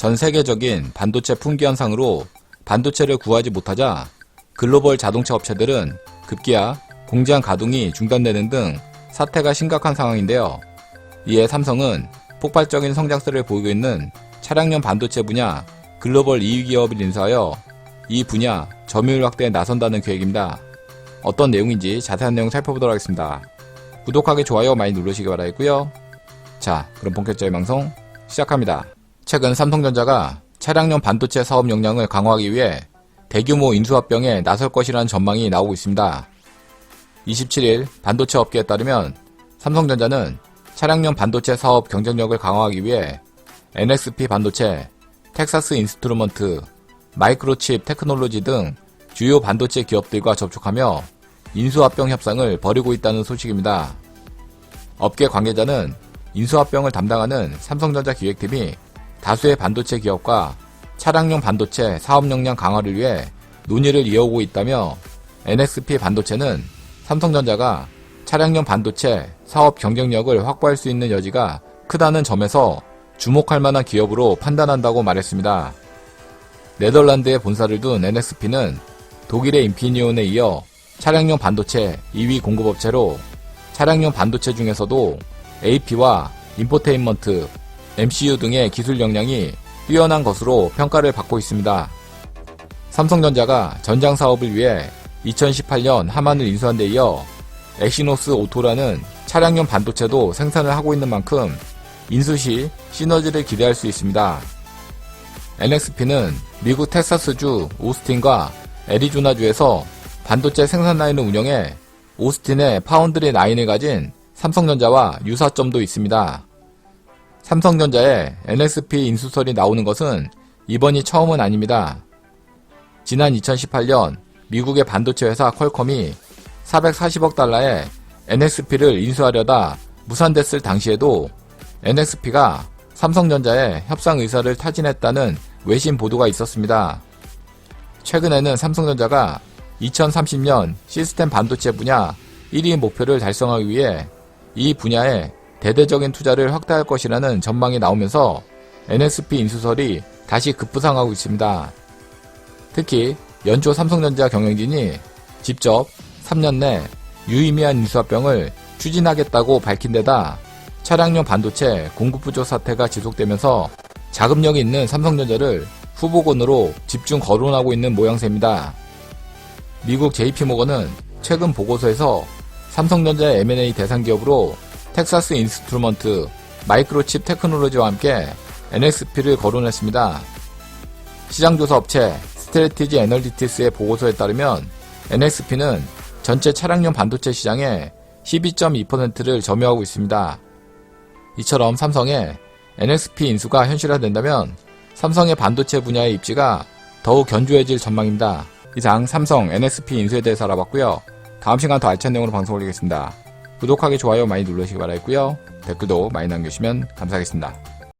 전 세계적인 반도체 품귀 현상으로 반도체를 구하지 못하자 글로벌 자동차 업체들은 급기야 공장 가동이 중단되는 등 사태가 심각한 상황인데요. 이에 삼성은 폭발적인 성장세를 보이고 있는 차량용 반도체 분야 글로벌 2위 기업을 인수하여 이 분야 점유율 확대에 나선다는 계획입니다. 어떤 내용인지 자세한 내용 살펴보도록 하겠습니다. 구독하기 좋아요 많이 누르시기 바라겠고요. 자, 그럼 본격적인 방송 시작합니다. 최근 삼성전자가 차량용 반도체 사업 역량을 강화하기 위해 대규모 인수합병에 나설 것이라는 전망이 나오고 있습니다. 27일 반도체 업계에 따르면 삼성전자는 차량용 반도체 사업 경쟁력을 강화하기 위해 NXP 반도체, 텍사스 인스트루먼트, 마이크로칩 테크놀로지 등 주요 반도체 기업들과 접촉하며 인수합병 협상을 벌이고 있다는 소식입니다. 업계 관계자는 인수합병을 담당하는 삼성전자 기획팀이 다수의 반도체 기업과 차량용 반도체 사업 역량 강화를 위해 논의를 이어오고 있다며 NXP 반도체는 삼성전자가 차량용 반도체 사업 경쟁력을 확보할 수 있는 여지가 크다는 점에서 주목할 만한 기업으로 판단한다고 말했습니다. 네덜란드에 본사를 둔 NXP는 독일의 인피니온에 이어 차량용 반도체 2위 공급업체로 차량용 반도체 중에서도 AP와 인포테인먼트, MCU 등의 기술 역량이 뛰어난 것으로 평가를 받고 있습니다. 삼성전자가 전장 사업을 위해 2018년 하만을 인수한 데 이어 엑시노스 오토라는 차량용 반도체도 생산을 하고 있는 만큼 인수 시 시너지를 기대할 수 있습니다. NXP는 미국 텍사스주 오스틴과 애리조나주에서 반도체 생산 라인을 운영해 오스틴의 파운드리 라인을 가진 삼성전자와 유사점도 있습니다. 삼성전자의 NXP 인수설이 나오는 것은 이번이 처음은 아닙니다. 지난 2018년 미국의 반도체 회사 퀄컴이 440억 달러에 NXP를 인수하려다 무산됐을 당시에도 NXP가 삼성전자의 협상 의사를 타진했다는 외신 보도가 있었습니다. 최근에는 삼성전자가 2030년 시스템 반도체 분야 1위 목표를 달성하기 위해 이 분야에 대대적인 투자를 확대할 것이라는 전망이 나오면서 NXP 인수설이 다시 급부상하고 있습니다. 특히 연초 삼성전자 경영진이 직접 3년 내 유의미한 인수합병을 추진하겠다고 밝힌 데다 차량용 반도체 공급 부족 사태가 지속되면서 자금력이 있는 삼성전자를 후보군으로 집중 거론하고 있는 모양새입니다. 미국 JP모건은 최근 보고서에서 삼성전자의 M&A 대상 기업으로 텍사스 인스트루먼트, 마이크로칩 테크놀로지와 함께 NXP를 거론했습니다. 시장조사 업체 스트레티지 애널리티스의 보고서에 따르면 NXP는 전체 차량용 반도체 시장의 12.2%를 점유하고 있습니다. 이처럼 삼성의 NXP 인수가 현실화된다면 삼성의 반도체 분야의 입지가 더욱 견조해질 전망입니다. 이상 삼성 NXP 인수에 대해서 알아봤고요. 다음 시간 더 알찬 내용으로 방송 올리겠습니다. 구독하기 좋아요 많이 눌러주시기 바라겠고요. 댓글도 많이 남겨주시면 감사하겠습니다.